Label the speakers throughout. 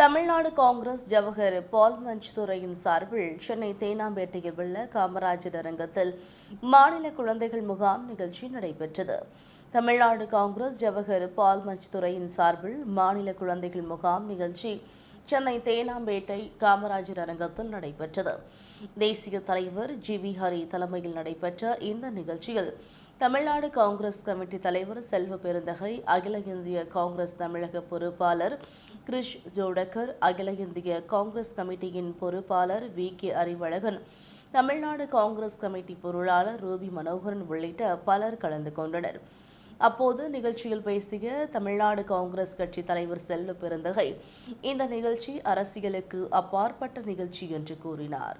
Speaker 1: தமிழ்நாடு காங்கிரஸ் ஜவஹர் பால் மஞ்ச் துறையின் சார்பில் சென்னை தேனாம்பேட்டையில் உள்ள காமராஜர் அரங்கத்தில் மாநில குழந்தைகள் முகாம் நிகழ்ச்சி நடைபெற்றது. தமிழ்நாடு காங்கிரஸ் ஜவஹர் பால் மஞ்ச் துறையின் சார்பில் மாநில குழந்தைகள் முகாம் நிகழ்ச்சி சென்னை தேனாம்பேட்டை காமராஜர் அரங்கத்தில் நடைபெற்றது. தேசிய தலைவர் ஜி வி ஹரி தலைமையில் நடைபெற்ற இந்த நிகழ்ச்சியில் தமிழ்நாடு காங்கிரஸ் கமிட்டி தலைவர் செல்வ பெருந்தகை அகில இந்திய காங்கிரஸ் தமிழக பொறுப்பாளர் கிரிஷ் ஜோடகர் அகில இந்திய காங்கிரஸ் கமிட்டியின் பொறுப்பாளர் V K Arivazhagan Tamil Nadu Congress committee பொருளாளர் ரூபி மனோகரன் உள்ளிட்ட பலர் கலந்து கொண்டனர். அப்போது நிகழ்ச்சியில் பேசிய தமிழ்நாடு காங்கிரஸ் கட்சி தலைவர் செல்வ பெருந்தகை இந்த நிகழ்ச்சி அரசியலுக்கு அப்பாற்பட்ட நிகழ்ச்சி என்று கூறினார்.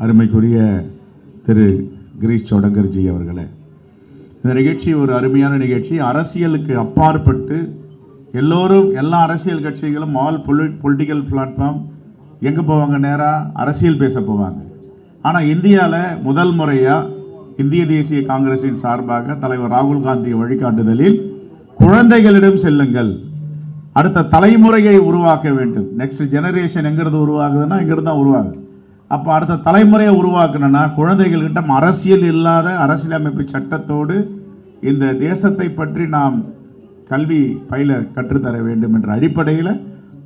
Speaker 2: அருமைக்குரிய திரு கிரீஷ் சோடங்கர்ஜி அவர்களே. இந்த நிகழ்ச்சி ஒரு அருமையான நிகழ்ச்சி. அரசியலுக்கு அப்பாற்பட்டு எல்லோரும் எல்லா அரசியல் கட்சிகளும் ஆல் பொலி பொலிட்டிக்கல் பிளாட்ஃபார்ம் எங்கே போவாங்க நேராக அரசியல் பேச போவாங்க. ஆனால் இந்தியாவில் முதல் முறையாக இந்திய தேசிய காங்கிரசின் சார்பாக தலைவர் ராகுல் காந்தி வழிகாட்டுதலில் குழந்தைகளிடம் செல்லுங்கள். அடுத்த தலைமுறையை உருவாக்க வேண்டும். நெக்ஸ்ட் ஜெனரேஷன் எங்கிருந்து உருவாகுதுன்னா இங்கிருந்து தான் உருவாகுது. அப்போ அடுத்த தலைமுறையை உருவாக்கணும்னா குழந்தைகள்கிட்ட அரசியல் இல்லாத அரசியலமைப்பு சட்டத்தோடு இந்த தேசத்தை பற்றி நாம் கல்வி பயில கற்றுத்தர வேண்டும் என்ற அடிப்படையில்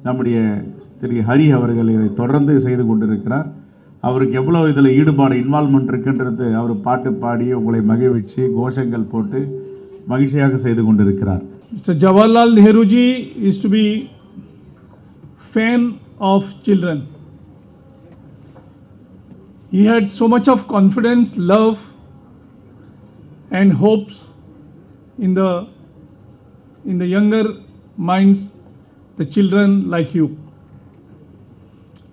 Speaker 2: நம்முடைய திரு ஹரி அவர்கள் இதை தொடர்ந்து செய்து கொண்டிருக்கிறார் அவருக்கு எவ்வளோ இதில் ஈடுபாடு இன்வால்மெண்ட் இருக்குன்றது அவர் பாட்டு பாடி உங்களை மகிழ்வித்து கோஷங்கள் போட்டு மகிழ்ச்சியாக செய்து கொண்டிருக்கிறார்
Speaker 3: mister Jawaharlal Nehruji is to be fan of children. He had so much of confidence, love, and hopes in the in the younger minds, the children like you.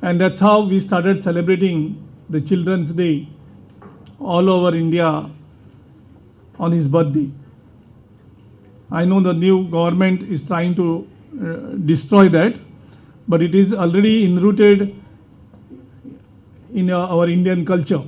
Speaker 3: And that's how we started celebrating the Children's Day all over India on his birthday. I know the new government is trying to uh, destroy that, but it is already enrooted in uh, our Indian culture.